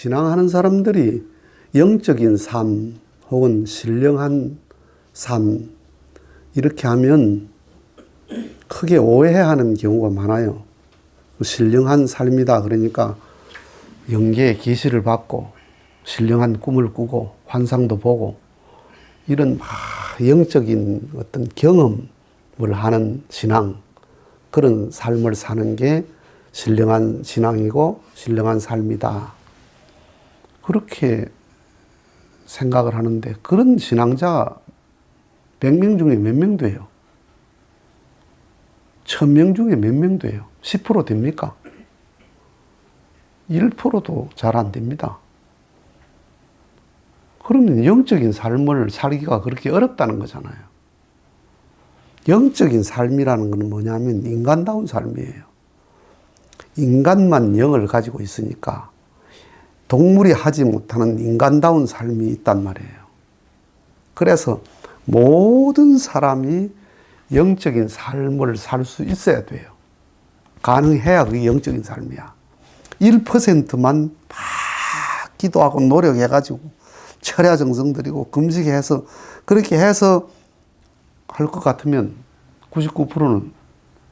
신앙하는 사람들이 영적인 삶 혹은 신령한 삶 이렇게 하면 크게 오해하는 경우가 많아요. 신령한 삶이다 그러니까 영계의 계시를 받고 신령한 꿈을 꾸고 환상도 보고 이런 막 영적인 어떤 경험을 하는 신앙 그런 삶을 사는 게 신령한 신앙이고 신령한 삶이다. 그렇게 생각을 하는데 그런 신앙자 100명 중에 몇 명 돼요? 1000명 중에 몇 명 돼요? 10% 됩니까? 1%도 잘 안 됩니다. 그러면 영적인 삶을 살기가 그렇게 어렵다는 거잖아요. 영적인 삶이라는 것은 뭐냐면 인간다운 삶이에요. 인간만 영을 가지고 있으니까 동물이 하지 못하는 인간다운 삶이 있단 말이에요. 그래서 모든 사람이 영적인 삶을 살 수 있어야 돼요. 가능해야 그게 영적인 삶이야. 1%만 막 기도하고 노력해가지고 철야 정성 들이고 금식해서 그렇게 해서 할 것 같으면 99%는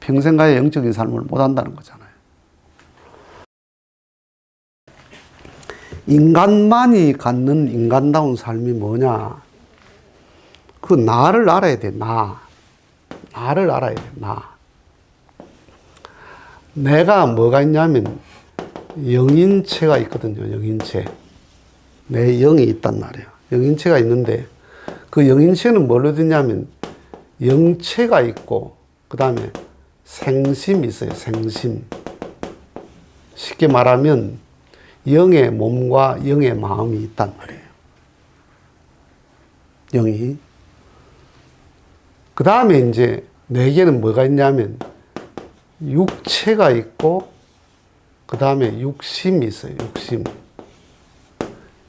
평생가의 영적인 삶을 못 한다는 거잖아요. 인간만이 갖는 인간다운 삶이 뭐냐? 그 나를 알아야 돼, 나. 나를 알아야 돼, 나. 내가 뭐가 있냐면 영인체가 있거든요, 영인체. 내 영이 있단 말이에요. 영인체가 있는데 그 영인체는 뭘로 되냐면 영체가 있고 그 다음에 생심이 있어요, 생심. 쉽게 말하면 영의 몸과 영의 마음이 있단 말이에요. 영이. 그 다음에 이제 내게는 뭐가 있냐면 육체가 있고 그 다음에 육심이 있어요. 육심.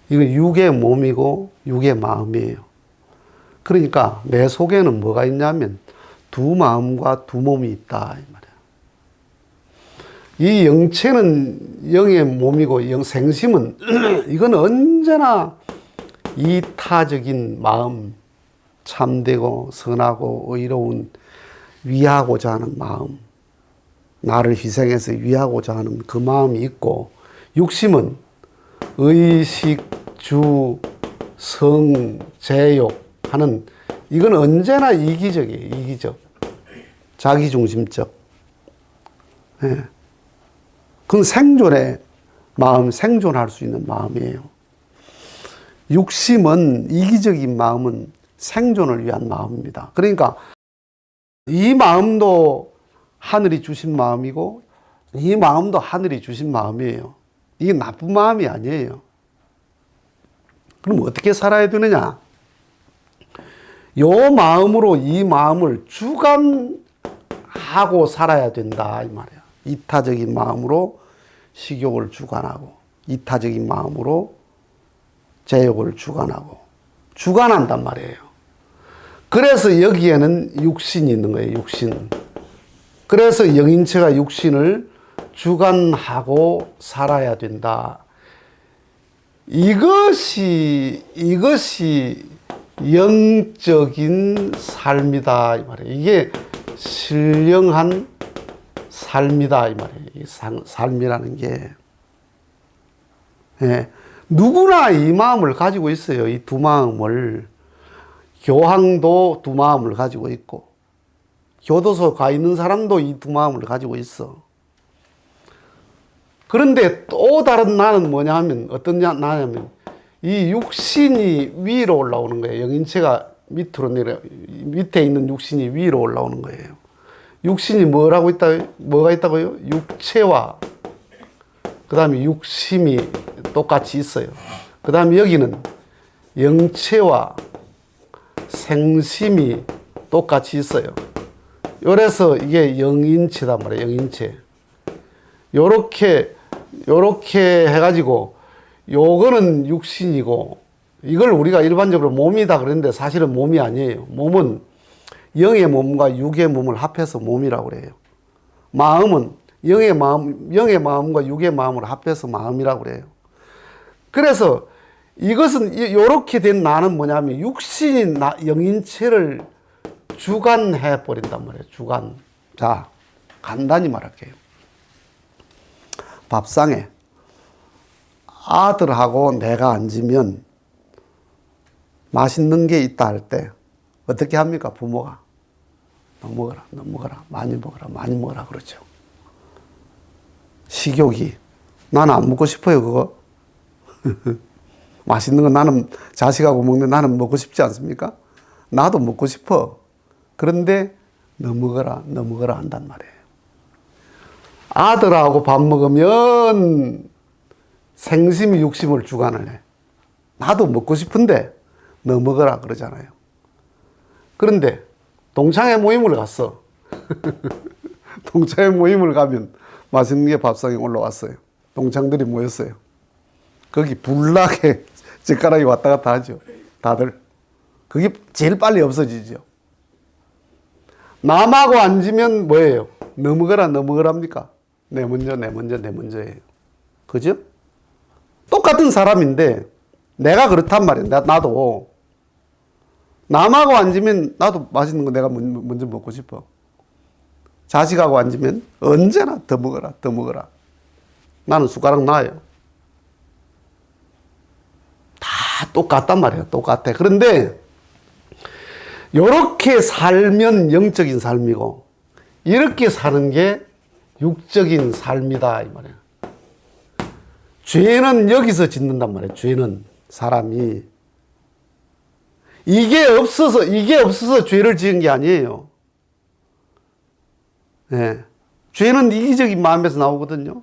이건 육의 몸이고 육의 마음이에요. 그러니까 내 속에는 뭐가 있냐면 두 마음과 두 몸이 있다 이 말이야. 이 영체는 영의 몸이고 영 생심은 이건 언제나 이타적인 마음, 참되고 선하고 의로운 위하고자 하는 마음, 나를 희생해서 위하고자 하는 그 마음이 있고 육심은 의식, 주, 성, 제욕 하는 이건 언제나 이기적이에요. 이기적. 자기중심적. 예. 그건 생존의 마음, 생존할 수 있는 마음이에요. 육심은 이기적인 마음은 생존을 위한 마음입니다. 그러니까 이 마음도 하늘이 주신 마음이고 이 마음도 하늘이 주신 마음이에요. 이게 나쁜 마음이 아니에요. 그럼 어떻게 살아야 되느냐? 요 마음으로 이 마음을 주관하고 살아야 된다 이 말이야. 이타적인 마음으로 식욕을 주관하고 이타적인 마음으로 제욕을 주관하고 주관한단 말이에요. 그래서 여기에는 육신이 있는 거예요. 육신. 그래서 영인체가 육신을 주관하고 살아야 된다. 이것이 이것이 영적인 삶이다 이 말이에요. 이게 신령한 삶이다 이 말이에요. 이 삶이라는 게 예, 누구나 이 마음을 가지고 있어요. 이 두 마음을 교황도 두 마음을 가지고 있고 교도소 가 있는 사람도 이 두 마음을 가지고 있어. 그런데 또 다른 나는 뭐냐 하면 어떤 나냐면 이 육신이 위로 올라오는 거예요. 영인체가 밑으로 내려 밑에 있는 육신이 위로 올라오는 거예요. 육신이 뭐라고 있다 뭐가 있다고요? 육체와 그 다음에 육심이 똑같이 있어요. 그 다음에 여기는 영체와 생심이 똑같이 있어요. 요래서 이게 영인체단 말이에요. 영인체. 요렇게 요렇게 해가지고 요거는 육신이고 이걸 우리가 일반적으로 몸이다 그랬는데 사실은 몸이 아니에요. 몸은 영의 몸과 육의 몸을 합해서 몸이라고 그래요. 마음은 영의 마음, 영의 마음과 육의 마음을 합해서 마음이라고 그래요. 그래서 이것은 이렇게 된 나는 뭐냐면 육신이 나, 영인체를 주관해 버린단 말이에요. 주관. 자, 간단히 말할게요. 밥상에 아들하고 내가 앉으면 맛있는 게 있다 할 때 어떻게 합니까? 부모가. 너 먹어라, 너 먹어라, 많이 먹어라, 많이 먹어라 그러죠. 식욕이. 나는 안 먹고 싶어요, 그거. 맛있는 거 나는 자식하고 먹는데 나는 먹고 싶지 않습니까? 나도 먹고 싶어. 그런데 너 먹어라, 너 먹어라 한단 말이에요. 아들하고 밥 먹으면 생심이 육심을 주관을 해. 나도 먹고 싶은데 너 먹어라 그러잖아요. 그런데 동창회 모임을 갔어. 동창회 모임을 가면 맛있는 게 밥상에 올라왔어요. 동창들이 모였어요. 거기 불나게 젓가락이 왔다 갔다 하죠. 다들. 그게 제일 빨리 없어지죠. 남하고 앉으면 뭐예요? 너 먹으랍니까? 내 먼저, 내 먼저, 내 먼저예요. 그죠? 똑같은 사람인데, 내가 그렇단 말이야. 나, 나도. 남하고 앉으면 나도 맛있는 거 내가 먼- 먼저 먹고 싶어. 자식하고 앉으면 언제나 더 먹어라, 더 먹어라. 나는 숟가락 놔요. 다 똑같단 말이에요. 똑같아. 그런데 이렇게 살면 영적인 삶이고 이렇게 사는 게 육적인 삶이다 이 말이에요. 죄는 여기서 짓는단 말이에요. 죄는 사람이 이게 없어서 이게 없어서 죄를 지은 게 아니에요. 예. 죄는 이기적인 마음에서 나오거든요.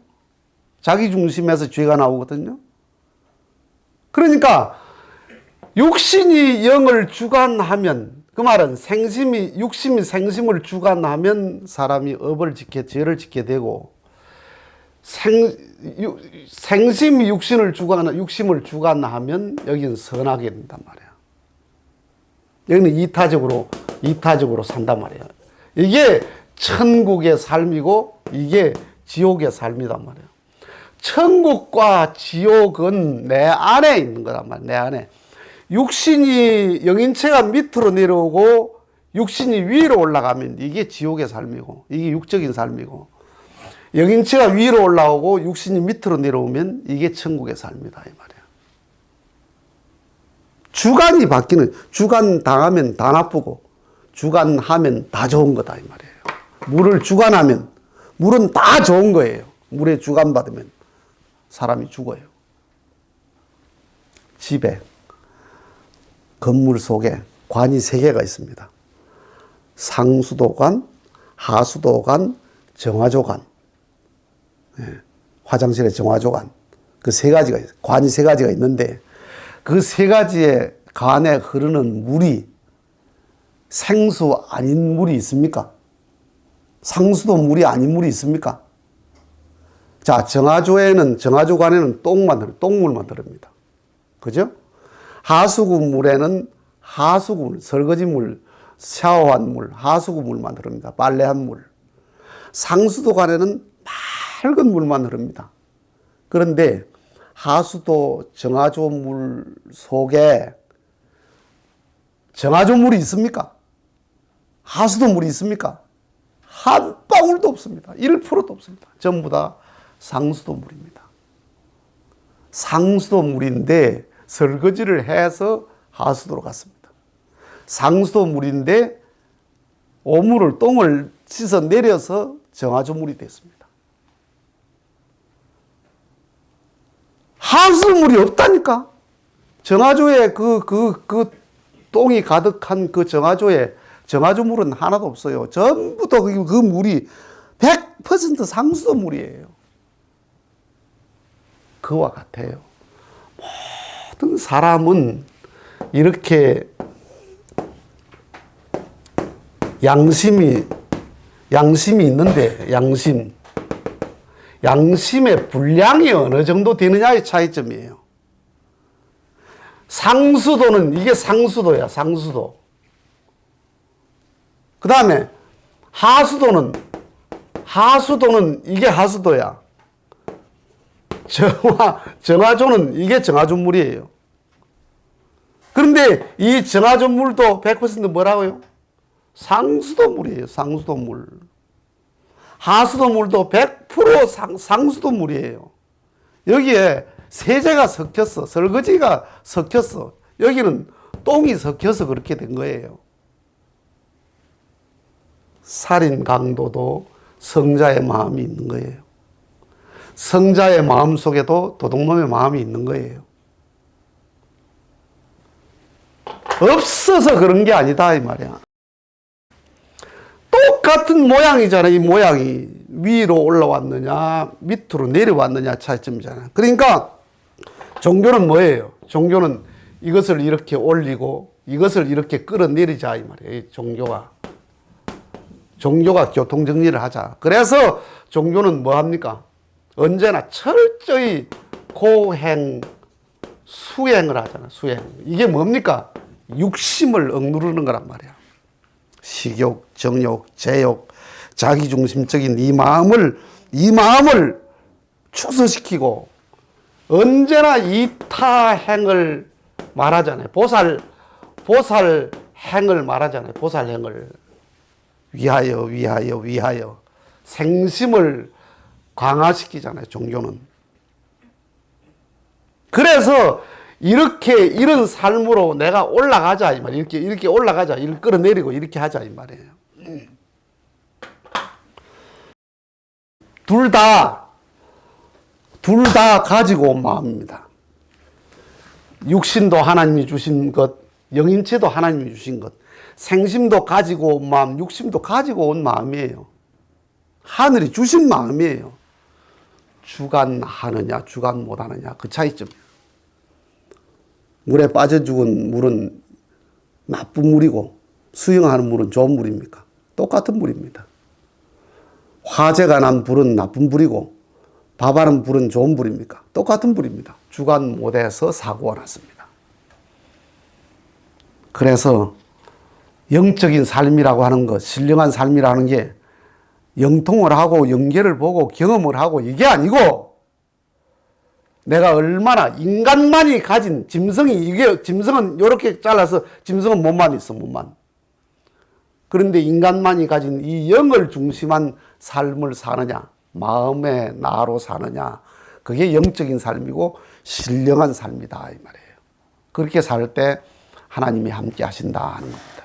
자기 중심에서 죄가 나오거든요. 그러니까 육신이 영을 주관하면 그 말은 생심이 육심이 생심을 주관하면 사람이 업을 지게 죄를 짓게 되고 생 유, 생심이 육신을 주관 육심을 주관하면 여기는 선하게 된단 말이야. 여기는 이타적으로 이타적으로 산단 말이야. 이게 천국의 삶이고 이게 지옥의 삶이단 말이야. 천국과 지옥은 내 안에 있는 거란 말이야. 내 안에. 육신이 영인체가 밑으로 내려오고 육신이 위로 올라가면 이게 지옥의 삶이고 이게 육적인 삶이고 영인체가 위로 올라오고 육신이 밑으로 내려오면 이게 천국의 삶이다 이 말이야. 주관이 바뀌는 주관 당하면 다 나쁘고 주관하면 다 좋은 거다 이 말이에요. 물을 주관하면 물은 다 좋은 거예요. 물에 주관 받으면 사람이 죽어요. 집에 건물 속에 관이 세 개가 있습니다. 상수도관, 하수도관, 정화조관. 예, 화장실에 정화조관. 그 세 가지가. 관이 세 가지가 있는데 그 세 가지의 관에 흐르는 물이 생수 아닌 물이 있습니까? 상수도 물이 아닌 물이 있습니까? 자, 정화조에는, 정화조관에는 똥만, 들- 똥물만 들어갑니다. 그죠? 하수구 물에는 하수구 물, 설거지 물, 샤워한 물, 하수구 물만 흐릅니다. 빨래한 물. 상수도관에는 맑은 물만 흐릅니다. 그런데 하수도 정화조 물 속에 정화조 물이 있습니까? 하수도 물이 있습니까? 한 방울도 없습니다. 1%도 없습니다. 전부 다 상수도 물입니다. 상수도 물인데 설거지를 해서 하수도로 갔습니다. 상수도 물인데 오물을 똥을 씻어 내려서 정화조 물이 됐습니다. 하수물이 없다니까. 정화조에 그, 그, 그 똥이 가득한 그 정화조에 정화조 물은 하나도 없어요. 전부 다 그 물이 100% 상수도 물이에요. 그와 같아요. 모든 사람은 이렇게 양심이 양심이 있는데 양심 양심의 분량이 어느 정도 되느냐의 차이점이에요. 상수도는 이게 상수도야 상수도. 그 다음에 하수도는 하수도는 이게 하수도야. 정화, 정화조는 이게 정화조물이에요. 그런데 이 정화조물도 100% 뭐라고요? 상수도물이에요. 상수도물. 하수도 물도 100% 상, 상수도 물이에요. 여기에 세제가 섞였어. 설거지가 섞였어. 여기는 똥이 섞여서 그렇게 된 거예요. 살인 강도도 성자의 마음이 있는 거예요. 성자의 마음 속에도 도둑놈의 마음이 있는 거예요. 없어서 그런 게 아니다 이 말이야. 똑같은 모양이잖아 이 모양이 위로 올라왔느냐 밑으로 내려왔느냐 차이점이잖아. 그러니까 종교는 뭐예요? 종교는 이것을 이렇게 올리고 이것을 이렇게 끌어내리자 이 말이에요. 이 종교가 종교가 교통 정리를 하자. 그래서 종교는 뭐 합니까? 언제나 철저히 고행 수행을 하잖아. 수행. 이게 뭡니까? 육심을 억누르는 거란 말이야. 식욕, 정욕, 제욕, 자기중심적인 이 마음을 이 마음을 축소시키고 언제나 이타행을 말하잖아요. 보살 보살 행을 말하잖아요. 보살 행을 위하여 위하여 위하여 생심을 강화시키잖아요. 종교는. 그래서 이렇게 이런 삶으로 내가 올라가자 이 말이에요. 이렇게 이렇게 올라가자. 이를 끌어내리고 이렇게 하자 이 말이에요. 둘 다, 둘 다 가지고 온 마음입니다. 육신도 하나님이 주신 것, 영인체도 하나님이 주신 것, 생심도 가지고 온 마음, 육심도 가지고 온 마음이에요. 하늘이 주신 마음이에요. 주관하느냐, 주관 못하느냐, 그 차이점. 물에 빠져 죽은 물은 나쁜 물이고 수영하는 물은 좋은 물입니까? 똑같은 물입니다. 화재가 난 불은 나쁜 불이고 밥하는 불은 좋은 불입니까? 똑같은 불입니다. 주관 못해서 사고가 났습니다. 그래서 영적인 삶이라고 하는 것, 신령한 삶이라는 게 영통을 하고 연계를 보고 경험을 하고 이게 아니고 내가 얼마나 인간만이 가진 짐승이 이게 짐승은 이렇게 잘라서 짐승은 몸만 있어 몸만. 그런데 인간만이 가진 이 영을 중심한 삶을 사느냐 마음의 나로 사느냐 그게 영적인 삶이고 신령한 삶이다 이 말이에요. 그렇게 살 때 하나님이 함께 하신다 하는 겁니다